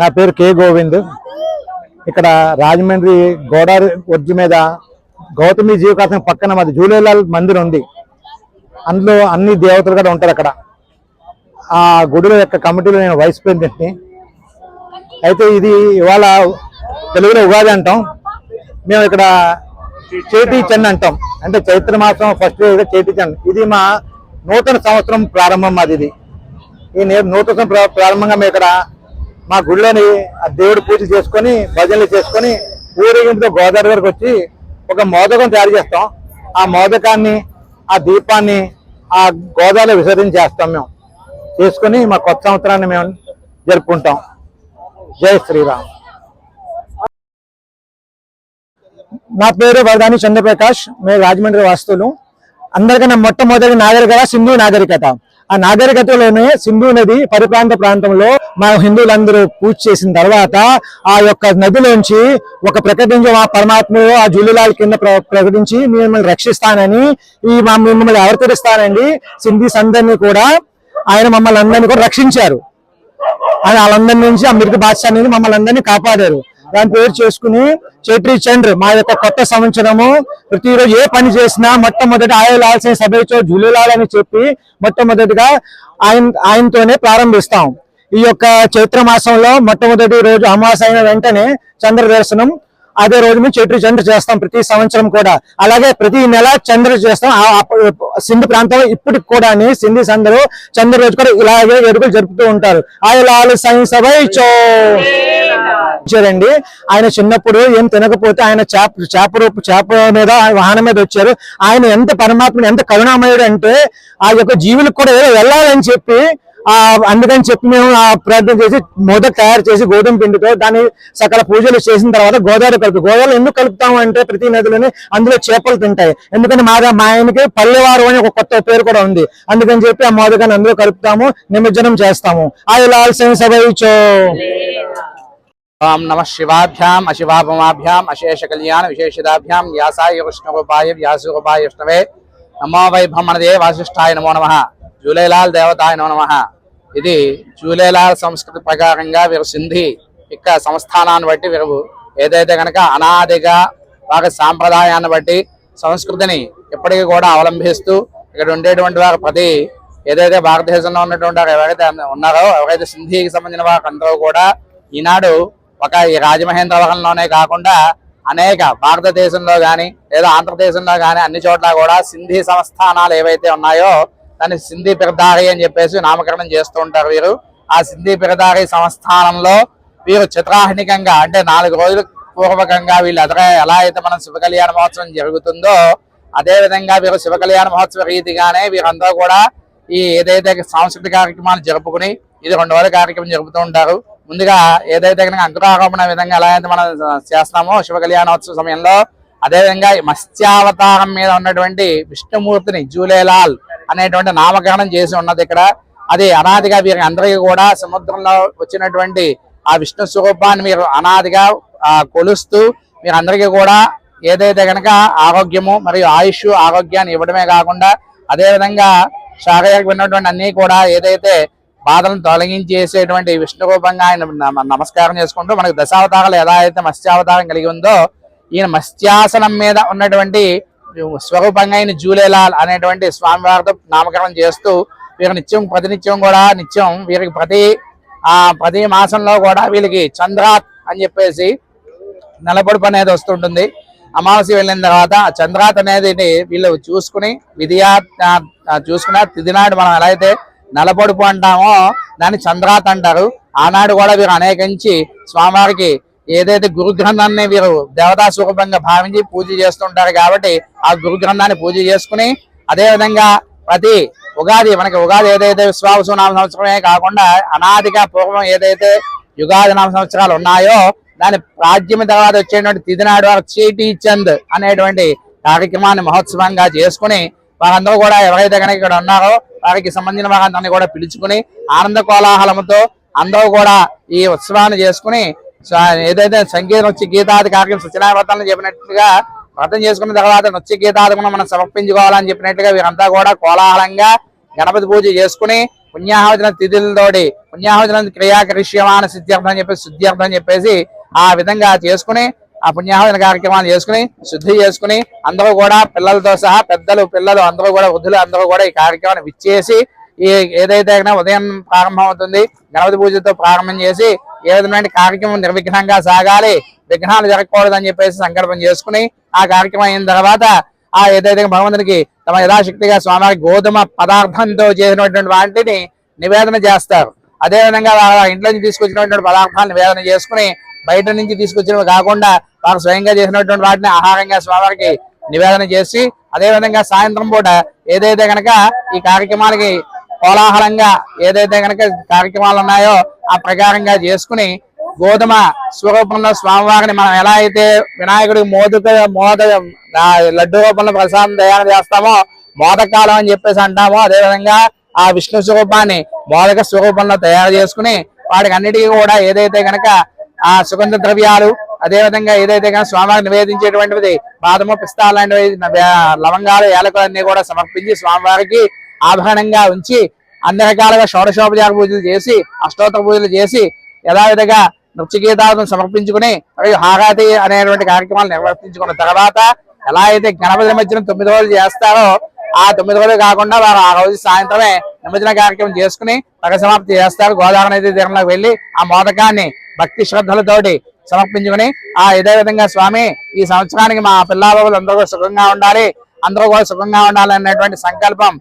నా పేరు కే గోవింద్. ఇక్కడ రాజమండ్రి గోదావరి ఒడ్డు మీద గౌతమి జీవకాశం పక్కన మాది జూలేలాల్ మందిర్ ఉంది. అందులో అన్ని దేవతలు కూడా ఉంటారు అక్కడ. ఆ గుడిలో యొక్క కమిటీలో నేను వైస్ ప్రెసిడెంట్ని. అయితే ఇది ఇవాళ తెలుగులో ఉగాది అంటాం. మేము ఇక్కడ చేతి చెన్ అంటాం. అంటే చైత్ర మాసం ఫస్ట్ చేతి చండ్ ఇది మా నూతన సంవత్సరం ప్రారంభం మాది ఇది. ఈ నూతన సంవత్సరం ప్రారంభంగా మేము ఇక్కడ మా గుడిలోని ఆ దేవుడి పూజ చేసుకొని భజనలు చేసుకొని ఊరేగింపుతో గోదావరి వరకు వచ్చి ఒక మోదకం తయారు చేస్తాం. ఆ మోదకాన్ని ఆ దీపాన్ని ఆ గోదావరిలో విసర్జన చేస్తాం మేము. చేసుకొని మా కొత్త సంవత్సరాన్ని మేము జరుపుకుంటాం. జై శ్రీరామ్. నా పేరు వరదాని చంద్రప్రకాష్ మేము రాజమండ్రి వాస్తులు అందరికన్నా మొట్టమొదటి నాగరికత సింధు నాగరికత. ఆ నాగరికతలోనే సింధు నది పరిప్రాంత ప్రాంతంలో మన హిందువులందరూ పూజ చేసిన తర్వాత ఆ యొక్క నదిలోంచి ఒక ప్రకటించి ఆ పరమాత్మను ఆ జూలిలాల్ కింద ప్ర- ప్రకటించి మిమ్మల్ని రక్షిస్తానని ఈ మా- మిమ్మల్ని అవతరిస్తానండి. సింధీస్ అందరినీ కూడా ఆయన మమ్మల్ని అందరినీ కూడా రక్షించారు. ఆయన వాళ్ళందరి నుంచి ఆ మిరుగు బాద్షా నుంచి మమ్మల్ని అందరినీ కాపాడారు. దాని పేరు చేసుకుని చైత్రి చంద్ర మా యొక్క కొత్త సంవత్సరము. ప్రతిరోజు ఏ పని చేసినా మొట్టమొదటి ఆయలాల్సిన సభలో జూలిలాల్ అని చెప్పి మొట్టమొదటిగా ఆయన ఆయనతోనే ప్రారంభిస్తాం. ఈ యొక్క చైత్ర మాసంలో మొట్టమొదటి రోజు అమాస అయిన వెంటనే చంద్ర దర్శనం అదే రోజు మేము చైత్రి చంద్ర చేస్తాం ప్రతి సంవత్సరం కూడా. అలాగే ప్రతి నెల చంద్ర చేస్తాం. ఆ- సింధు ప్రాంతంలో ఇప్పటికి కూడా సింధీస్ అందరూ చంద్ర రోజు కూడా ఇలాగే వేడుకలు జరుపుతూ ఉంటారు. ఆయన సభ చో వచ్చారండి. ఆయన చిన్నప్పుడు ఏం తినకపోతే ఆయన చేప చేప రూపు చేప మీద వాహనం మీద వచ్చారు. ఆయన ఎంత పరమాత్మ ఎంత కరుణామయుడు అంటే ఆ యొక్క జీవులకు కూడా ఏదో వెళ్ళాలని చెప్పి ఆ అందుకని చెప్పి మేము ఆ ప్రయత్నం చేసి మొదట తయారు చేసి గోధుమ పిండితో దాన్ని సకల పూజలు చేసిన తర్వాత గోదావరి కలుపు గోదావరి ఎందుకు కలుపుతాము అంటే ప్రతి నదిలోనే అందులో చేపలు తింటాయి. ఎందుకంటే మా మా ఆయనకి పల్లెవారు అని ఒక కొత్త పేరు కూడా ఉంది. అందుకని చెప్పి ఆ మోదకాన్ని అందులో కలుపుతాము నిమజ్జనం చేస్తాము. ఆ లాల్ సింగ్ సభ ఇచ్చో. ఓం నమ శివాభ్యాం అశివాపమాభ్యాం అశేష కళ్యాణ విశేషదాభ్యాం వ్యాసాయ కృష్ణగోపాయ వ్యాసగోపాయ విష్ణవే నమో వైభమణదే వాసిష్ఠాయ నమో నమ జూలేలాల్ దేవతాయ నమో నమ. ఇది జూలైలాల్ సంస్కృతి ప్రకారంగా వీరు సింధి ఇక్క సంస్థానాన్ని బట్టి వీరు ఏదైతే కనుక అనాదిగా వారి సాంప్రదాయాన్ని బట్టి సంస్కృతిని ఇప్పటికీ కూడా అవలంబిస్తూ ఇక్కడ ఉండేటువంటి వారు ప్రతి ఏదైతే భారతదేశంలో ఉన్నటువంటి వారు ఎవరైతే ఉన్నారో ఎవరైతే సింధికి సంబంధించిన వారు అందరూ కూడా ఈనాడు ఒక ఈ రాజమహేంద్రవరంలోనే కాకుండా అనేక భారతదేశంలో కానీ లేదా ఆంధ్రదేశంలో కానీ అన్ని చోట్ల కూడా సింధీ సంస్థానాలు ఏవైతే ఉన్నాయో దాన్ని సింధీ పిరదారి అని చెప్పేసి నామకరణం చేస్తూ ఉంటారు వీరు. ఆ సింధీ పిరదారి సంస్థానంలో వీరు చిత్రాహ్నికంగా అంటే నాలుగు రోజుల పూర్వకంగా వీళ్ళు ఎదుర ఎలా అయితే మనం శివ కళ్యాణ మహోత్సవం జరుగుతుందో అదేవిధంగా వీరు శివ కళ్యాణ మహోత్సవ రీతిగానే వీరందరూ కూడా ఈ ఏదైతే సాంస్కృతిక కార్యక్రమాలు జరుపుకుని ఇది రెండు రోజుల కార్యక్రమం జరుపుతూ ఉంటారు. ముందుగా ఏదైతే కనుక అంకురారోపణ విధంగా ఎలా అయితే మనం చేస్తామో శివ కళ్యాణోత్సవ సమయంలో అదే విధంగా ఈ మత్స్యావతారం మీద ఉన్నటువంటి విష్ణుమూర్తిని జూలేలాల్ అనేటువంటి నామకరణం చేసి ఉన్నది ఇక్కడ. అది అనాదిగా వీరి అందరికీ కూడా సముద్రంలో వచ్చినటువంటి ఆ విష్ణు స్వరూపాన్ని మీరు అనాదిగా కొలుస్తూ మీరు అందరికీ కూడా ఏదైతే కనుక ఆరోగ్యము మరియు ఆయుష్ ఆరోగ్యాన్ని ఇవ్వడమే కాకుండా అదేవిధంగా శారీరకమైనటువంటి అన్ని కూడా ఏదైతే బాధలను తొలగించేసేటువంటి విష్ణు రూపంగా ఆయన నమస్కారం చేసుకుంటూ మనకు దశావతారాలు ఎలా అయితే మత్స్యావతారం కలిగి ఉందో ఈయన మత్స్యాసనం మీద ఉన్నటువంటి స్వరూపంగా ఆయన జూలేలాల్ అనేటువంటి స్వామివారితో నామకరణం చేస్తూ వీరు నిత్యం ప్రతినిత్యం కూడా నిత్యం వీరికి ప్రతి ఆ ప్రతి మాసంలో కూడా వీళ్ళకి చంద్రాత్ అని చెప్పేసి నెలపొడుపు అనేది వస్తుంటుంది. అమావాస్య వెళ్ళిన తర్వాత ఆ చంద్రాత్ అనేది వీళ్ళు చూసుకుని విధియా చూసుకున్న తిదినాడు మనం ఎలా అయితే నలపొడుపు అంటామో దాన్ని చంద్రాత్ అంటారు. ఆనాడు కూడా వీరు అనేకించి స్వామివారికి ఏదైతే గురు గ్రంథాన్ని వీరు దేవతా స్వరూపంగా భావించి పూజ చేస్తుంటారు కాబట్టి ఆ గురు గ్రంథాన్ని పూజ చేసుకుని అదేవిధంగా ప్రతి ఉగాది మనకి ఉగాది ఏదైతే విశ్వావసు నామ సంవత్సరమే కాకుండా అనాదిగా పూర్వం ఏదైతే యుగాది నామ సంవత్సరాలు ఉన్నాయో దాని రాజ్యం తర్వాత వచ్చేటువంటి తిదినాడు వారు చీటీ చంద్ అనేటువంటి కార్యక్రమాన్ని మహోత్సవంగా చేసుకుని వారందరూ కూడా ఎవరైతే కనుక ఇక్కడ ఉన్నారో వారికి సంబంధించిన వారందరినీ కూడా పిలుచుకుని ఆనంద కోలాహలంతో అందరూ కూడా ఈ ఉత్సవాన్ని చేసుకుని ఏదైతే సంగీతం వచ్చి గీతాది కార్యక్రమం సత్యనారాయణ చెప్పినట్టుగా వ్రతం చేసుకున్న తర్వాత నృత్య గీతాది మనం సమర్పించుకోవాలని చెప్పినట్టుగా వీరంతా కూడా కోలాహలంగా గణపతి పూజ చేసుకుని పుణ్యాహోజన తిథులతోటి పుణ్యాహోజన క్రియాకరిష్యమాన సిద్ధ్యర్థం అని చెప్పేసి శుద్ధ్యర్థం అని చెప్పేసి ఆ విధంగా చేసుకుని ఆ పుణ్యాహవన కార్యక్రమాలు చేసుకుని శుద్ధి చేసుకుని అందరూ కూడా పిల్లలతో సహా పెద్దలు పిల్లలు అందరూ కూడా వృద్ధులు అందరూ కూడా ఈ కార్యక్రమాన్ని విచ్చేసి ఈ ఏదైతే ఉదయం ప్రారంభమవుతుంది గణపతి పూజతో ప్రారంభం చేసి ఏ విధమైన కార్యక్రమం నిర్విఘ్నంగా సాగాలి విఘ్నాలు జరగకూడదని చెప్పేసి సంకల్పం చేసుకుని ఆ కార్యక్రమం అయిన తర్వాత ఆ ఏదైతే భగవంతునికి తమ యథాశక్తిగా స్వామి గోధుమ పదార్థంతో చేసినటువంటి వాటిని నివేదన చేస్తారు. అదే విధంగా వాళ్ళ ఇంట్లో నుంచి తీసుకొచ్చినటువంటి పదార్థాలను నివేదన చేసుకుని బయట నుంచి తీసుకొచ్చినవి కాకుండా వారు స్వయంగా చేసినటువంటి వాటిని ఆహారంగా స్వామివారికి నివేదన చేసి అదే విధంగా సాయంత్రం పూట ఏదైతే కనుక ఈ కార్యక్రమాలకి కోలాహలంగా ఏదైతే కనుక కార్యక్రమాలు ఉన్నాయో ఆ ప్రకారంగా చేసుకుని గోధుమ స్వరూపంలో స్వామివారిని మనం ఎలా అయితే వినాయకుడికి మోదక మోద లడ్డు రూపంలో ప్రసాదం తయారు చేస్తామో మోదకాలం అని చెప్పేసి అంటామో అదే విధంగా ఆ విష్ణు స్వరూపాన్ని మోదక స్వరూపంలో తయారు చేసుకుని వాటికి అన్నిటికీ కూడా ఏదైతే గనక ఆ సుగంధ ద్రవ్యాలు అదే విధంగా ఏదైతే కానీ స్వామివారికి నివేదించేటువంటిది బాదము పిస్తా లాంటివి లవంగాలు యాలకులు అన్ని కూడా సమర్పించి స్వామివారికి ఆభరణంగా ఉంచి అన్ని రకాలుగా షోడశోపచార పూజలు చేసి అష్టోత్తర పూజలు చేసి యథావిధిగా నృత్యగీతాలను సమర్పించుకుని మరియు హారాతి అనేటువంటి కార్యక్రమాలు నిర్వర్తించుకున్న తర్వాత ఎలా అయితే గణపతి నిమజ్జనం తొమ్మిది రోజులు చేస్తారో ఆ తొమ్మిది రోజులు కాకుండా వారు ఆ రోజు సాయంత్రమే నిమజ్జన కార్యక్రమం చేసుకుని పగ సమాప్తి చేస్తారు. గోదావరి నది తీరంలోకి వెళ్ళి ఆ మోదకాన్ని భక్తి శ్రద్ధలతోటి సమర్పించుకుని ఆ ఇదే విధంగా స్వామి ఈ సంవత్సరానికి మా పిల్లలు అందరూ కూడా సుఖంగా ఉండాలి. అందరూ కూడా సుఖంగా ఉండాలి అనేటువంటి సంకల్పం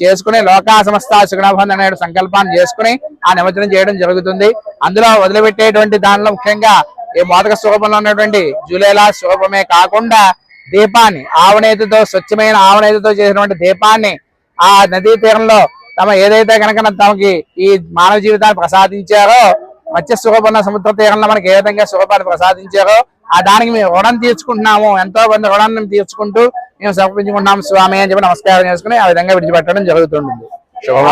చేసుకుని లోకా సంస్థ సుగుణభంధ అనే సంకల్పాన్ని చేసుకుని ఆ నిమజ్జనం చేయడం జరుగుతుంది. అందులో వదిలిపెట్టేటువంటి దానిలో ముఖ్యంగా ఈ మోదక స్వరూపంలో ఉన్నటువంటి జూలైలా స్వరూపమే కాకుండా దీపాన్ని ఆవనేతితో స్వచ్ఛమైన ఆవనేతితో చేసినటువంటి దీపాన్ని ఆ నదీ తీరంలో తమ ఏదైతే కనుక తమకి ఈ మానవ జీవితాన్ని ప్రసాదించారో మత్స్య స్వరూపంలో సముద్ర తీరంలో మనకి ఏ విధంగా స్వరూపాన్ని ప్రసాదించారో ఆ దానికి మేము రుణం తీర్చుకుంటున్నాము. ఎంతో మంది రుణాన్ని తీర్చుకుంటూ మేము సమర్పించుకుంటున్నాము స్వామి అని చెప్పి నమస్కారం చేసుకుని ఆ విధంగా విడిచిపెట్టడం జరుగుతుంది శుభం